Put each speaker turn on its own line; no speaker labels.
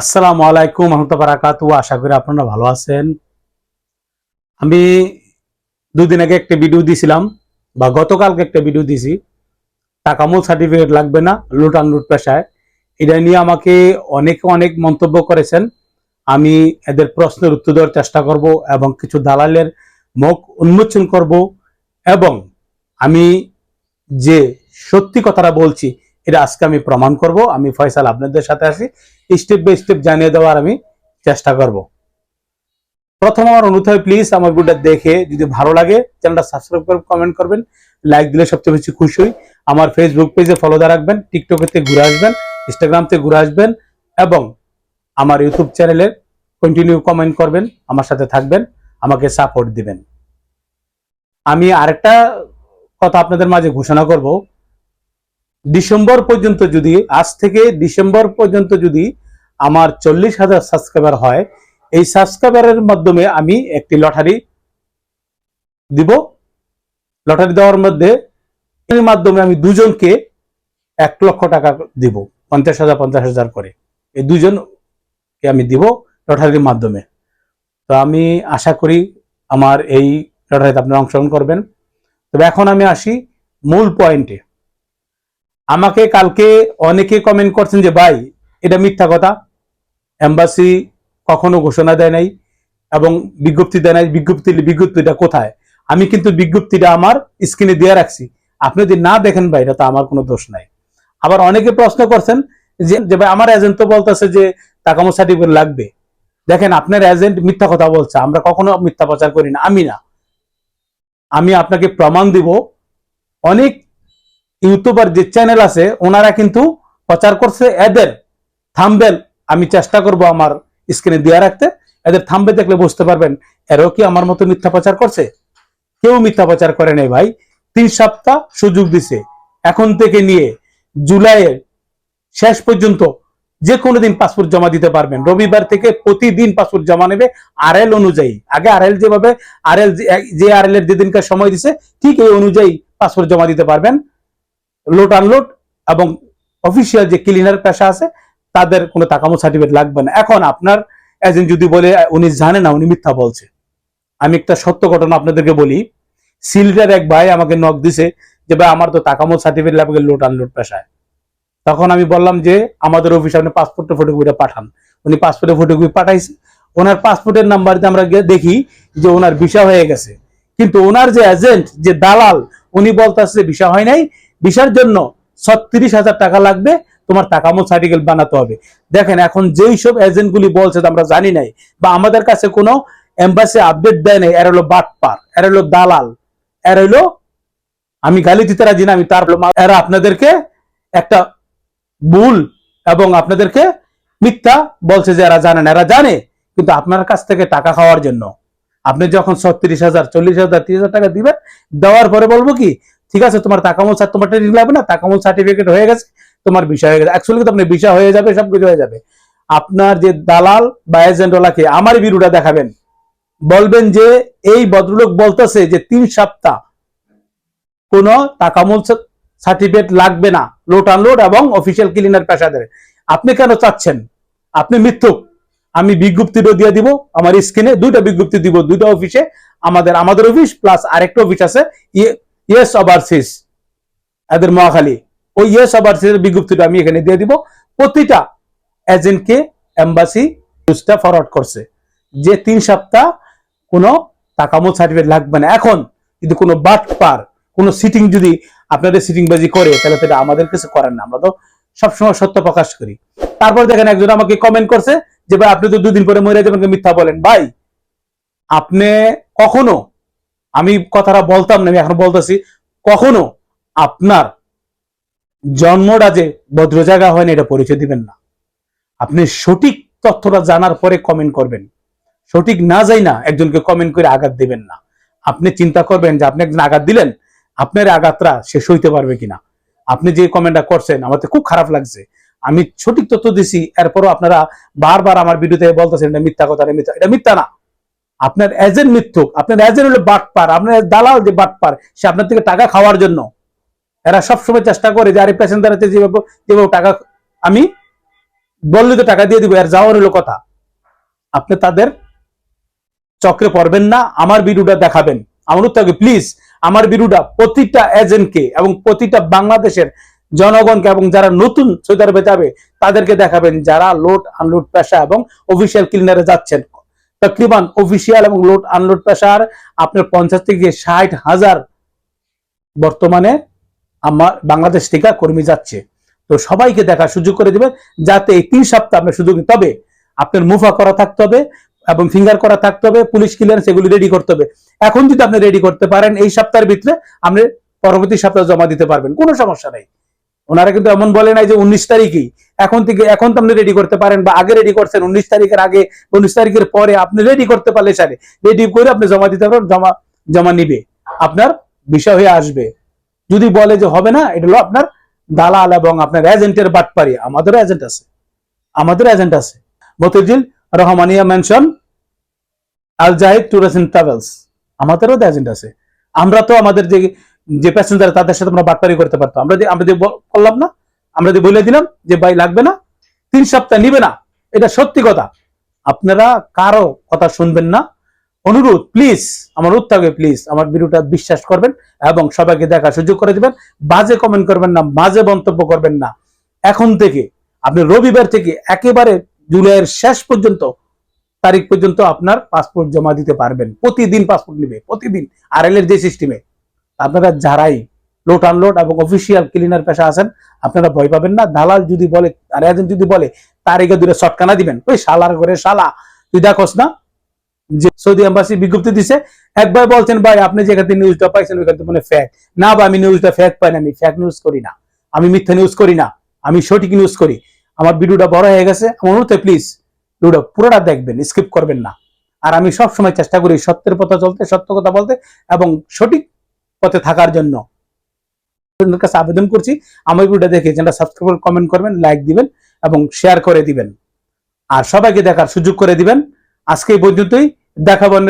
আসসালামু আলাইকুম রহমতুল্লাহ আশা করি আপনারা ভালো আছেন। আমি দুদিন আগে একটা ভিডিও দিয়েছিলাম বা গতকালকে একটা ভিডিও দিয়েছি টাকা মূল সার্টিফিকেট লাগবে না, লুট আনলুট পেশায়। এটা নিয়ে আমাকে অনেকে অনেক মন্তব্য করেছেন। আমি এদের প্রশ্নের উত্তর দেওয়ার চেষ্টা করব এবং কিছু দালালের মুখ উন্মোচন করব এবং আমি যে সত্যি কথাটা বলছি এটা আজকে আমি প্রমাণ করব, আমি ফয়সাল আপনাদের সাথে আসি স্টেপ বাই স্টেপ জানিয়ে দেওয়ার আমি চেষ্টা করব। প্রথম আমার অনুরোধ হয় প্লিজ আমার ভিডিওটা দেখে যদি ভালো লাগে, চ্যানেলটা সাবস্ক্রাইব করে কমেন্ট করবেন। লাইক দিলে সবচেয়ে বেশি খুশি হই। আমার ফেসবুক পেজে ফলো দিয়ে রাখবেন টিকটকেতে ঘুরে আসবেন ইনস্টাগ্রামতে ঘুরে আসবেন এবং আমার ইউটিউব চ্যানেলে কন্টিনিউ কমেন্ট করবেন, আমার সাথে থাকবেন, আমাকে সাপোর্ট দিবেন। আমি আরেকটা কথা আপনাদের মাঝে ঘোষণা করব ডিসেম্বর পর্যন্ত যদি, আজ থেকে ডিসেম্বর পর্যন্ত যদি আমার চল্লিশ হাজার সাবস্ক্রাইবার হয়, এই সাবস্ক্রাইবারের মাধ্যমে আমি একটি লটারি দিব। লটারি দেওয়ার মধ্যে এর মাধ্যমে আমি দুজনকে এক লক্ষ টাকা দিব, পঞ্চাশ হাজার পঞ্চাশ হাজার করে। এই দুজনকে আমি দিব লটারির মাধ্যমে। তো আমি আশা করি আমার এই লটারিতে আপনারা অংশগ্রহণ করবেন। তবে এখন আমি আসি মূল পয়েন্টে আমাকে কালকে অনেকে কমেন্ট করছেন যে, ভাই, এটা মিথ্যা কথা। এম্বাসি কখনো ঘোষণা দেয় নাই এবং বিজ্ঞপ্তি দেয় নাই। বিজ্ঞপ্তি, বিজ্ঞপ্তিটা কোথায়? আমি কিন্তু বিজ্ঞপ্তিটা আমার স্ক্রিনে দিয়ে রাখছি। আপনি যদি না দেখেন, ভাই, এটা তো আমার কোনো দোষ নাই। আবার অনেকে প্রশ্ন করছেন যে ভাই, আমার এজেন্ট তো বলতেছে যে টাকামো সার্টিফিকেট লাগবে। দেখেন, আপনার এজেন্ট মিথ্যা কথা বলছে। আমরা কখনো মিথ্যা প্রচার করি না। আমি না। আমি আপনাকে প্রমাণ দিব। অনেক ইউটিউবার যে চ্যানেল আছে, ওনারা কিন্তু প্রচার করছে, এদের থাম্বেল আমি চেষ্টা করব আমার স্ক্রিনে দিয়ে রাখতে। এদের থাম্বে দেখলে বুঝতে পারবেন, এরাও কি আমার মতো মিথ্যা প্রচার করছে? কেউ মিথ্যা প্রচার করে নাই ভাই। তিন সপ্তাহ সুযোগ দিছে। এখন থেকে নিয়ে জুলাইয়ের শেষ পর্যন্ত যে কোনো দিন পাসপোর্ট জমা দিতে পারবেন। রবিবার থেকে প্রতিদিন পাসপোর্ট জমা নেবে আরএল অনুযায়ী। আগে আরএল যেভাবে, আরএল যে আরএল এর যেদিনকার সময় দিছে, ঠিক এই অনুযায়ী পাসপোর্ট জমা দিতে পারবেন। লোড আনলোড এবং অফিসিয়াল যে ক্লিনার পেশা আছে, তাদের কোনো টাকামো সার্টিফিকেট লাগবে না। এখন আপনার এজেন্ট যদি বলে, উনি জানে না, উনি মিথ্যা বলছে। আমি একটা সত্য ঘটনা আপনাদেরকে বলি। সিলটার এক ভাই আমাকে নক দিছে যে, ভাই, আমার তো টাকামো সার্টিফিকেট লাগবে লোড আনলোড পেশায়। তখন আমি বললাম যে, আমাদের অফিসে আপনি পাসপোর্টের ফটোকপিটা পাঠান। উনি পাসপোর্টের ফটোকপি পাঠাইছে। ওনার পাসপোর্টের নাম্বার দিয়ে আমরা দেখি যে, ওনার ভিসা হয়ে গেছে। কিন্তু ওনার যে এজেন্ট যে দালাল, উনি বলতে বলতেছে ভিসা হয় নাই ভিসার জন্য ছত্রিশ হাজার টাকা লাগবে, তোমার টাকামো সার্টিফিকেট বানাতে হবে। দেখেন, এখন যেই সব এজেন্ট গুলি বলছে আমরা জানি নাই, বা আমাদের কাছে কোনো এম্বাসি আপডেট দেয় নাই, এর হলো বাটপার, এর হলো দালাল, এর হলো, আমি গালি দিতে রাজি না, আমি তার এরা আপনাদেরকে একটা ভুল এবং আপনাদেরকে মিথ্যা বলছে যে এরা জানেন এরা জানে, কিন্তু আপনার কাছ থেকে টাকা খাওয়ার জন্য। আপনি যখন ছত্রিশ হাজার, চল্লিশ হাজার, তিরিশ হাজার টাকা দিবেন, দেওয়ার পরে বলব কি ঠিক আছে, তোমার টাকামূল সার তোমার লাগবে না? টাকামূল সার্টিফিকেট হয়ে গেছে, তোমার বিষয় হয়ে গেছে। অ্যাকচুয়ালি তো আপনার বিষয় হয়ে যাবে, সবকিছু হয়ে যাবে। আপনার যে দালাল বা এজেন্টওয়ালাকে আমার ভিডিওটা দেখাবেন। বলবেন যে এই ভদ্রলোক বলতেছে যে তিন সপ্তাহ কোনো তাকামল সার্টিফিকেট লাগবে না। লোড আনলোড এবং অফিসিয়াল ক্লিনার পেশাদের। আপনি কেন চাচ্ছেন? আপনি মিথ্যুক। আমি বিজ্ঞপ্তিটা দিয়ে দিব, আমার স্ক্রিনে দুইটা বিজ্ঞপ্তি দিব, দুইটা অফিসে আমাদের আমাদের অফিস প্লাস আরেকটা অফিস আছে ইয়েস ওভারসিস এদের মহাখালী। ওই ইয়েস ওভারসিস এর বিজ্ঞপ্তিটা আমি এখানে দিয়ে দিব। প্রতিটা এজেন্টকে এম্বাসি নিউজটা ফরওয়ার্ড করছে। যে তিন সপ্তাহ কোনো টাকামো সার্টিফিকেট লাগবে না। এখন যদি কোনো বাট পার কোনো সিটিং যদি আপনাদের সিটিং বাজি করে, তাহলে সেটা আমাদের কিছু করেন না। আমরা তো সবসময় সত্য প্রকাশ করি। তারপর দেখেন একজন আমাকে কমেন্ট করছে যে, ভাই, আপনি তো দুদিন পরে মরে যাবেন, মিথ্যা বলেন। ভাই, আপনি কখনো আমি কথাটা বলতাম না, আমি এখন বলতেছি, কখনো আপনার জন্মটা যে ভদ্র জায়গা হয় না, এটা পরিচয় দিবেন না। আপনি সঠিক তথ্যটা জানার পরে কমেন্ট করবেন। সঠিক না যাই না, একজনকে কমেন্ট করে আঘাত দিবেন না। আপনি চিন্তা করবেন যে আপনি একজন আঘাত দিলেন, আপনার আঘাতটা সে সইতে পারবে কিনা। আপনি যে কমেন্টটা করছেন, আমার খুব খারাপ লাগছে। আমি সঠিক তথ্য দিছি, এরপরও আপনারা বারবার আমার ভিডিওতে বলতেছেন, এটা মিথ্যা কথা, এটা মিথ্যা এটা মিথ্যা না। আপনার এজেন্ট মিথ্যুক, আপনার এজেন্ট হলো বাটপার, আপনার দালাল যে বাটপার, সে আপনার থেকে টাকা খাওয়ার জন্য। এরা সবসময় চেষ্টা করে যে, আরে প্যাসেঞ্জার আছে, যেভাবে যেভাবে টাকা, আমি বললে তো টাকা দিয়ে দিব আর যাওয়ার হলো কথা। আপনি তাদের চক্রে পড়বেন না, আমার ভিডিওটা দেখাবেন। আমার থাকে প্লিজ আমার ভিডিওটা প্রতিটা এজেন্টকে এবং প্রতিটা বাংলাদেশের জনগণকে এবং যারা নতুন সৌদি আরবে যাবে, তাদেরকে দেখাবেন যারা লোড আনলোড পেশা এবং অফিসিয়াল ক্লিনারে যাচ্ছেন। তকরিবান অফিসিয়াল এবং লোড আনলোড পেশার আপনার পঞ্চাশ থেকে ষাট হাজার বর্তমানে আমার বাংলাদেশ থেকে কর্মী যাচ্ছে। তো সবাইকে দেখার সুযোগ করে দিবেন, যাতে এই তিন সপ্তাহ আপনার সুযোগ তবে আপনার মুফা করা থাকতে হবে এবং ফিঙ্গার করা থাকতে হবে পুলিশ ক্লিয়ারেন্স এগুলি রেডি করতে হবে। এখন যদি আপনি রেডি করতে পারেন, এই সপ্তাহের ভিতরে আপনি পরবর্তী সপ্তাহে জমা দিতে পারবেন, কোনো সমস্যা নেই। ওনারা কিন্তু এমন বলে নাই যে উনিশ তারিখেই। এখন থেকে, এখন তো আপনি রেডি করতে পারেন বা আগে রেডি করছেন, উনিশ তারিখের আগে উনিশ তারিখের পরে আপনি রেডি করতে পারলে সারে রেডি করে আপনি জমা দিতে পারেন জমা জমা নিবে। আপনার বিষয় হয়ে আসবে। যদি বলে যে হবে না, এটা হলো আপনার দালাল এবং আপনার এজেন্টের বাটপারি আমাদেরও এজেন্ট আছে। আমাদের এজেন্ট আছে। Motijheel Rahmania mansion Al Zahid tours and travels আমাদেরও এজেন্ট আছে। আমরা তো আমাদের যে যে প্যাসেঞ্জার তাদের সাথে আমরা বাটপারি করতে পারতাম আমরা আমরা যে ব- করলাম না, আমরা যে বলে দিলাম যে ভাই লাগবে না, তিন সপ্তাহ নিবে না, এটা সত্যি কথা। আপনারা কারও কথা শুনবেন না। অনুরোধ প্লিজ আমার থাকবে প্লিজ আমার ভিডিওটা বিশ্বাস করবেন এবং সবাইকে দেখার সুযোগ করে দিবেন। বাজে কমেন্ট করবেন না, বাজে মন্তব্য করবেন না। এখন থেকে, আপনি রবিবার থেকে একেবারে জুলাইয়ের শেষ পর্যন্ত, তারিখ পর্যন্ত আপনার পাসপোর্ট জমা দিতে পারবেন। প্রতিদিন পাসপোর্ট নেবে, প্রতিদিন। আর এল এর যে সিস্টেমে আপনারা যারাই লোড আনলোড এবং অফিসিয়াল ক্লিনার পেশা আছেন, আপনারা ভয় পাবেন না। দালাল যদি বলে, আর এজেন্ট যদি বলে তারিখে দূরে শটকানা দিবেন। ওই শালার ঘরে শালা, তুই দেখোস না? যে সৌদি এম্বাসি বিজ্ঞপ্তি দিছে, একবার বলছেন, ভাই, আপনি যেখান নিউজটা পাইছেন, ওইখান মানে ফ্যাক না বা আমি নিউজটা ফ্যাক পাই না, আমি ফ্যাক নিউজ করি না। আমি মিথ্যা নিউজ করি না। আমি সঠিক নিউজ করি। আমার ভিডিওটা বড় হয়ে গেছে। আমার অনুরোধ প্লিজ ভিডিওটা পুরোটা দেখবেন স্কিপ করবেন না। আর আমি সব সময় চেষ্টা করি সত্যের পথে চলতে, সত্য কথা বলতে এবং সঠিক পথে থাকার জন্য। আপনাদের কাছে আবেদন করছি, আমার ভিডিওটা দেখে চ্যানেলটা সাবস্ক্রাইব কমেন্ট করবেন লাইক দিবেন এবং শেয়ার করে দিবেন। আর সবাইকে দেখার সুযোগ করে দিবেন। আজকে এই পর্যন্তই। দেখাবো অন্য